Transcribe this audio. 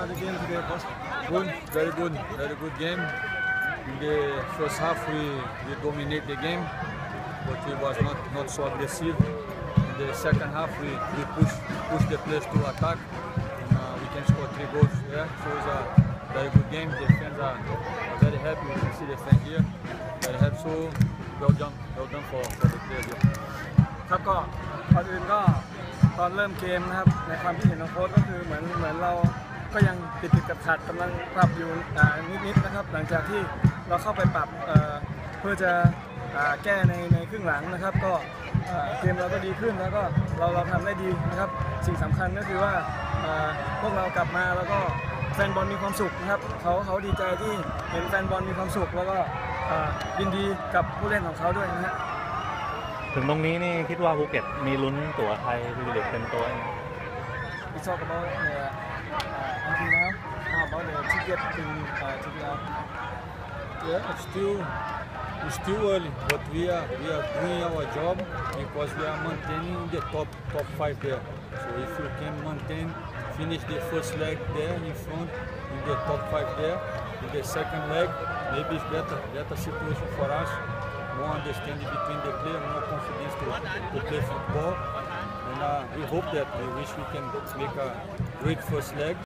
how the game today, boss? Good, very good, very good game. In the first half, we, we dominate the game, but it was not, not so aggressive. In the second half, we, we push push the players to attack. And, uh, we can score three goals there, so it's a very good game. The fans are, are very happy. We can see the fans here, very happy. So well done, well done for, for the players here. ครับก็ก่อนอื่นก็ ตอนเริ่มเกมนะครับในความคิดเห็นของโค้ชก็คือเหมือนเหมือนเราก็ยังติดติดขัดขัดกำลังปรับอยู่นิดๆนะครับ หลังจากที่เราเข้าไปปรับเเพื่อจะอแก้ในในครึ่งหลังนะครับ ก็เกมเราก็ดีขึ้นแล้วก็เราเราทำได้ดีนะครับ สิ่งสำคัญก็คือว่าพวกเรากลับมาแล้วก็แฟนบอลมีความสุขนะครับเขาเขาดีใจที่เห็นแฟนบอลมีความสุข แล้วก็ยินดีกับผู้เล่นของเขาด้วยนะฮะ ถึงตรงนี้นี่คิดว่าภูเก็ตมีลุ้นตั๋วไทยพรีเมียร์ลีกเป็นตัวไหม We talk about the uh, until now. How about the ticket to uh, to the Yeah, it's still it's still early, but we are we are doing our job because we are maintaining the top top five there. So if you can maintain, finish the first leg there in front, in the top five there, in the second leg, maybe it's better better situation for us. More understanding between the player, more confidence to, to play football. And uh, we hope that we wish we can make a great first leg.